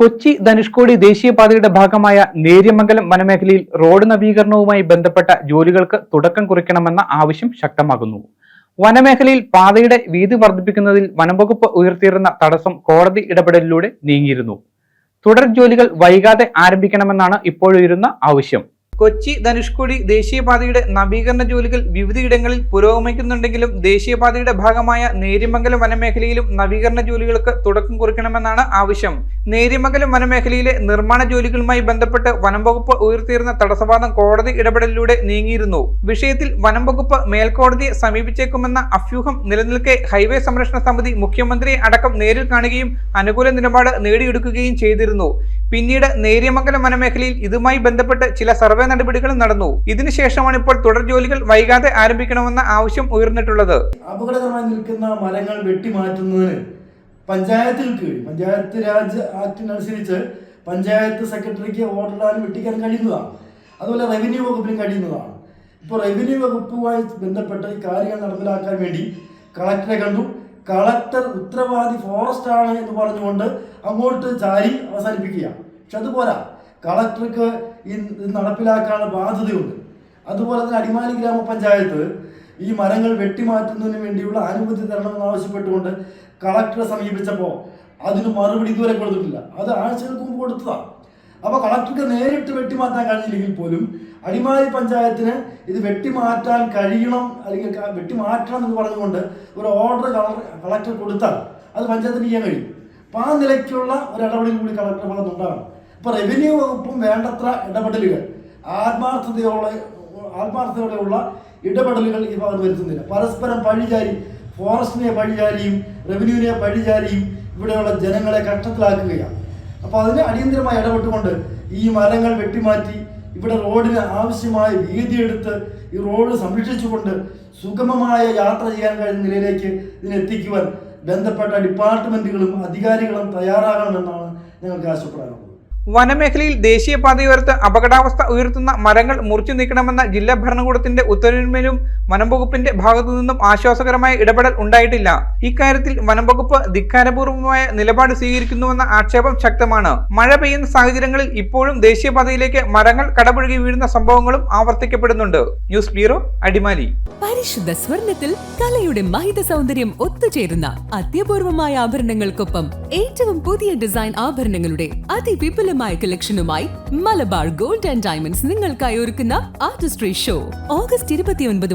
കൊച്ചി ധനുഷ്കോടി ദേശീയപാതയുടെ ഭാഗമായ നേര്യമംഗലം വനമേഖലയിൽ റോഡ് നവീകരണവുമായി ബന്ധപ്പെട്ട ജോലികൾക്ക് തുടക്കം കുറിക്കണമെന്ന ആവശ്യം ശക്തമാകുന്നു. വനമേഖലയിൽ പാതയുടെ വീതി വർദ്ധിപ്പിക്കുന്നതിൽ വനംവകുപ്പ് ഉയർത്തിയിരുന്ന തടസ്സം കോടതി ഇടപെടലിലൂടെ നീങ്ങിയിരുന്നു. തുടർ ജോലികൾ വൈകാതെ ആരംഭിക്കണമെന്നാണ് ഇപ്പോഴുയരുന്ന ആവശ്യം. കൊച്ചി ധനുഷ്കോടി ദേശീയപാതയുടെ നവീകരണ ജോലികൾ വിവിധയിടങ്ങളിൽ പുരോഗമിക്കുന്നുണ്ടെങ്കിലും ദേശീയപാതയുടെ ഭാഗമായ നേര്യമംഗലം വനമേഖലയിലും നവീകരണ ജോലികൾക്ക് തുടക്കം കുറിക്കണമെന്നാണ് ആവശ്യം. നേര്യമംഗലം വനമേഖലയിലെ നിർമ്മാണ ജോലികളുമായി ബന്ധപ്പെട്ട് വനം വകുപ്പ് ഉയർത്തിയിരുന്ന തടസ്സവാദം കോടതി ഇടപെടലിലൂടെ നീങ്ങിയിരുന്നു. വിഷയത്തിൽ വനം വകുപ്പ് മേൽക്കോടതിയെ സമീപിച്ചേക്കുമെന്ന അഭ്യൂഹം നിലനിൽക്കെ ഹൈവേ സംരക്ഷണ സമിതി മുഖ്യമന്ത്രിയെ അടക്കം നേരിൽ കാണുകയും അനുകൂല നിലപാട് നേടിയെടുക്കുകയും ചെയ്തിരുന്നു. പിന്നീട് നേര്യമംഗലം വനമേഖലയിൽ ഇതുമായി ബന്ധപ്പെട്ട് ചില സർവേ നടപടികളും നടന്നു. ഇതിനുശേഷമാണ് ഇപ്പോൾ തുടർ ജോലികൾ വൈകാതെ ആരംഭിക്കണമെന്ന ആവശ്യം ഉയർന്നിട്ടുള്ളത്. അപകടകരമായി നിൽക്കുന്ന മരങ്ങൾ വെട്ടിമാറ്റുന്നതിന് പഞ്ചായത്തിൽ കീഴിൽ പഞ്ചായത്ത് രാജ് ആക്ടിനനുസരിച്ച് പഞ്ചായത്ത് സെക്രട്ടറിക്ക് ഓർഡർ ഇടാനും വെട്ടിക്കാൻ കഴിയുന്നതാണ്. അതുപോലെ റവന്യൂ വകുപ്പിനും കഴിയുന്നതാണ്. ഇപ്പോൾ റവന്യൂ വകുപ്പുമായി ബന്ധപ്പെട്ട് ഈ കാര്യങ്ങൾ നടപ്പിലാക്കാൻ വേണ്ടി കളക്ടറെ കണ്ടു. കളക്ടർ ഉത്തരവാദി ഫോറസ്റ്റ് ആണ് എന്ന് പറഞ്ഞുകൊണ്ട് അങ്ങോട്ട് ചാരി അവസാനിപ്പിക്കുക. പക്ഷെ അതുപോരാ കളക്ടർക്ക് ഈ നടപ്പിലാക്കാനുള്ള ബാധ്യതയുണ്ട്. അതുപോലെ തന്നെ അടിമാലി ഗ്രാമപഞ്ചായത്ത് ഈ മരങ്ങൾ വെട്ടിമാറ്റുന്നതിന് വേണ്ടിയുള്ള അനുമതി തരണമെന്ന് ആവശ്യപ്പെട്ടുകൊണ്ട് കളക്ടറെ സമീപിച്ചപ്പോൾ അതിന് മറുപടി ഇതുവരെ കൊടുത്തിട്ടില്ല. അത് ആഴ്ചകൾക്ക് മുമ്പ് കൊടുത്തതാണ് അപ്പോൾ കളക്ടർക്ക് നേരിട്ട് വെട്ടിമാറ്റാൻ കഴിഞ്ഞില്ലെങ്കിൽ പോലും അടിമാലി പഞ്ചായത്തിന് ഇത് വെട്ടിമാറ്റാൻ കഴിയണം അല്ലെങ്കിൽ വെട്ടിമാറ്റണം എന്ന് പറഞ്ഞുകൊണ്ട് ഒരു ഓർഡർ കളക്ടർ കൊടുത്താൽ അത് പഞ്ചായത്തിന് ചെയ്യാൻ കഴിയും. അപ്പോൾ ആ നിലയ്ക്കുള്ള ഒരു ഇടപെടൽ കൂടി കളക്ടർ ഭാഗത്തുണ്ടാകണം ഇപ്പോൾ റവന്യൂ വകുപ്പും വേണ്ടത്ര ഇടപെടലുകൾ ആത്മാർത്ഥതയോടെ ആത്മാർത്ഥതയോടെയുള്ള ഇടപെടലുകൾ ഈ ഭാഗത്ത് വരുത്തുന്നില്ല. പരസ്പരം പഴിചാരി ഫോറസ്റ്റിനെ പഴിചാരിയും റവന്യൂവിനെ പഴിചാരിയും ഇവിടെയുള്ള ജനങ്ങളെ കഷ്ടത്തിലാക്കുകയാണ്. അപ്പോൾ അതിന് അടിയന്തരമായി ഇടപെട്ടുകൊണ്ട് ഈ മരങ്ങൾ വെട്ടിമാറ്റി ഇവിടെ റോഡിന് ആവശ്യമായ വീതി വീതിയെടുത്ത് ഈ റോഡ് സംരക്ഷിച്ചുകൊണ്ട് സുഗമമായ യാത്ര ചെയ്യാൻ കഴിയുന്ന നിലയിലേക്ക് ഇതിനെത്തിക്കുവാൻ ബന്ധപ്പെട്ട ഡിപ്പാർട്ട്മെന്റുകളും അധികാരികളും തയ്യാറാകണമെന്നാണ് ഞങ്ങൾക്ക് ആവശ്യപ്പെടാനുള്ളത്. വനമേഖലയിൽ ദേശീയപാതയോരത്ത് അപകടാവസ്ഥ ഉയർത്തുന്ന മരങ്ങൾ മുറിച്ചു നീക്കണമെന്ന ജില്ലാ ഭരണകൂടത്തിന്റെ ഉത്തരവിന്മേലും വനംവകുപ്പിന്റെ ഭാഗത്തു നിന്നും ആശ്വാസകരമായ ഇടപെടൽ ഉണ്ടായിട്ടില്ല. ഇക്കാര്യത്തിൽ വനംവകുപ്പ് ധിക്കാരപൂർവമായ നിലപാട് സ്വീകരിക്കുന്നുവെന്ന ആക്ഷേപം ശക്തമാണ്. മഴ പെയ്യുന്ന സാഹചര്യങ്ങളിൽ ഇപ്പോഴും ദേശീയപാതയിലേക്ക് മരങ്ങൾ കടപുഴകി വീഴുന്ന സംഭവങ്ങളും ആവർത്തിക്കപ്പെടുന്നുണ്ട്. News bureau Adimali. പരിശുദ്ധ സ്വർണത്തിൽ കലയുടെ മഹിത സൗന്ദര്യം ഒത്തുചേരുന്ന അത്യപൂർവമായ ആഭരണങ്ങൾക്കൊപ്പം ഏറ്റവും പുതിയ ഡിസൈൻ ആഭരണങ്ങളുടെ അതിവിപുലമായ കളക്ഷനുമായി മലബാർ ഗോൾഡ് ആൻഡ് ഡയമണ്ട്സ് നിങ്ങൾക്കായി ഒരുക്കുന്ന ആർട്ടിസ്ട്രി ഷോ. ഓഗസ്റ്റ് ഇരുപത്തിയൊൻപത്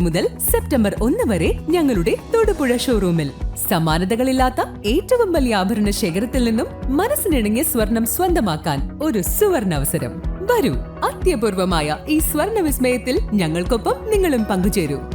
സെപ്റ്റംബർ ഒന്ന് വരെ ഞങ്ങളുടെ തൊടുപുഴ ഷോറൂമിൽ സമാനതകളില്ലാത്ത ഏറ്റവും വലിയ ആഭരണ ശേഖരത്തിൽ നിന്നും മനസ്സിനിണങ്ങിയ സ്വർണം സ്വന്തമാക്കാൻ ഒരു സുവർണ അവസരം വരൂ അത്യപൂർവമായ ഈ സ്വർണ വിസ്മയത്തിൽ ഞങ്ങൾക്കൊപ്പം നിങ്ങളും പങ്കുചേരൂ.